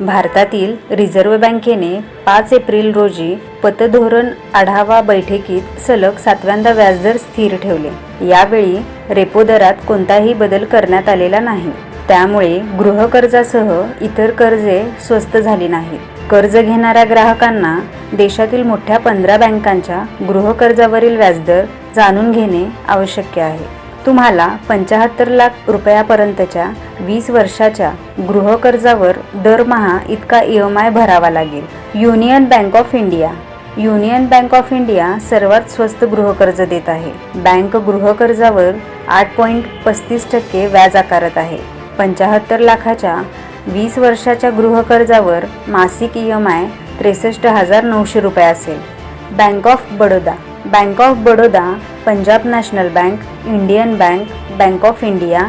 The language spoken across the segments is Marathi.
भारतातील रिझर्व्ह बँकेने पाच एप्रिल रोजी पतधोरण आढावा बैठकीत सलग सातव्यांदा व्याजदर स्थिर ठेवले. यावेळी रेपो दरात कोणताही बदल करण्यात आलेला नाही. त्यामुळे गृहकर्जासह इतर कर्जे स्वस्त झाली नाहीत. कर्ज घेणाऱ्या ग्राहकांना देशातील मोठ्या पंधरा बँकांच्या गृहकर्जावरील व्याजदर जाणून घेणे आवश्यक आहे. तुम्हाला पंचाहत्तर लाख रुपयापर्यंतच्या वीस वर्षाच्या गृहकर्जावर दरमहा इतका ई एम आय भरावा लागेल. Union bank of India. Union bank of India सर्वात स्वस्त गृहकर्ज देत आहे. बँक गृहकर्जावर आठ पॉईंट पस्तीस टक्के व्याज आकारत आहे. पंचाहत्तर लाखाच्या वीस वर्षाच्या गृहकर्जावर मासिक ई एम आय त्रेसष्ट हजार नऊशे रुपये असेल. Bank of Baroda. Bank of Baroda Punjab national bank Indian bank bank of India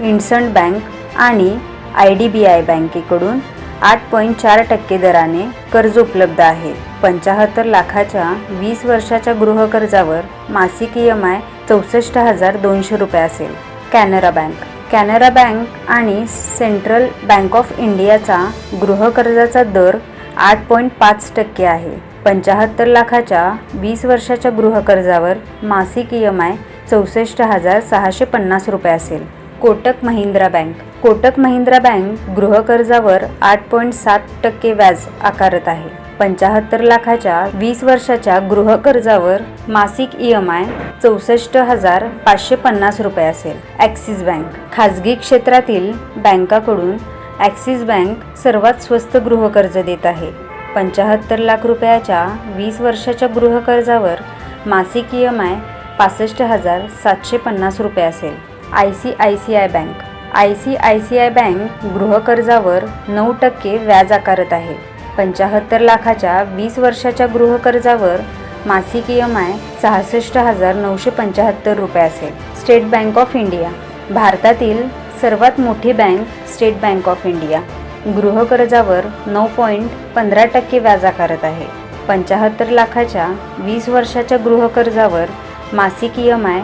IndusInd bank आणि आय डी बी आय बँकेकडून आठ पॉईंट चार टक्के दराने कर्ज उपलब्ध आहे. पंचाहत्तर लाखाच्या वीस वर्षाच्या गृहकर्जावर मासिक ई एम आय चौसष्ट हजार दोनशे रुपये असेल. कॅनरा बँक. कॅनरा बँक आणि सेंट्रल बँक ऑफ इंडियाचा गृहकर्जाचा दर आठ पॉईंट पाच टक्के आहे. पंचाहत्तर लाखाच्या वीस वर्षाच्या गृहकर्जावर मासिक ई एम आय चौसष्ट हजार सहाशे पन्नास रुपये असेल. कोटक महिंद्रा बँक. कोटक महिंद्रा बँक गृहकर्जावर आठ पॉईंट सात टक्के व्याज आकारत आहे. पंचाहत्तर लाखाच्या वीस वर्षाच्या गृहकर्जावर मासिक ई एम आय चौसष्ट हजार पाचशे पन्नास रुपये असेल. Axis bank. खाजगी क्षेत्रातील बँकाकडून ॲक्सिस बँक सर्वात स्वस्त गृहकर्ज देत आहे. पंचाहत्तर लाख रुपयाच्या वीस वर्षाच्या गृहकर्जावर मासिक ई एम आय पासष्ट हजार सातशे पन्नास रुपये असेल. I C I C I bank. I C I C I bank गृहकर्जावर नऊ टक्के व्याज आकारत आहे. पंचाहत्तर लाखाच्या वीस वर्षाच्या गृहकर्जावर मासिक ई एम आय सहासष्ट हजार नऊशे पंच्याहत्तर रुपये असेल. State bank of India. भारतातील सर्वात मोठी bank state bank of India. गृहकर्जावर नऊ पॉईंट पंधरा टक्के व्याज आकारत आहे. पंचाहत्तर लाखाच्या वीस वर्षाच्या गृहकर्जावर मासिक ई एम आय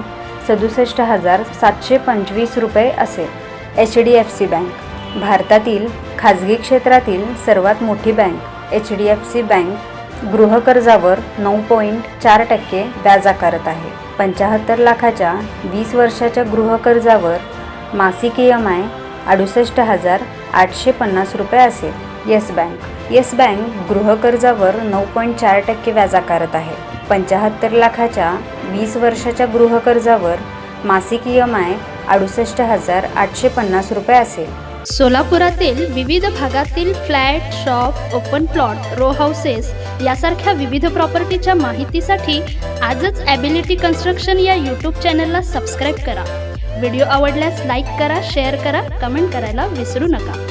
सदुसष्ट हजार सातशे पंचवीस रुपये असेल. H D F C bank भारतातील खाजगी क्षेत्रातील सर्वात मोठी bank H D F C bank गृहकर्जावर नऊ पॉईंट चार टक्के व्याज आकारत आहे. पंचाहत्तर लाखाच्या वीस वर्षाच्या गृहकर्जावर मासिक ई एम आय अडुसष्ट हजार आठशे पन्नास रुपये असेल येस बँक. येस बँक गृहकर्जावर नऊ पॉईंट चार टक्के व्याज आकारत आहे. पंचाहत्तर लाखाच्या वीस वर्षाच्या गृहकर्जावर मासिक ई एम आय अडुसष्ट हजार आठशे पन्नास रुपये असेल सोलापुरातील विविध भागातील flat shop open plot row houses यासारख्या विविध प्रॉपर्टीच्या माहितीसाठी आजच ॲबिलिटी कन्स्ट्रक्शन या यूट्यूब चॅनलला सबस्क्राईब करा. व्हिडिओ आवडल्यास लाईक करा शेअर करा कमेंट करायला विसरू नका.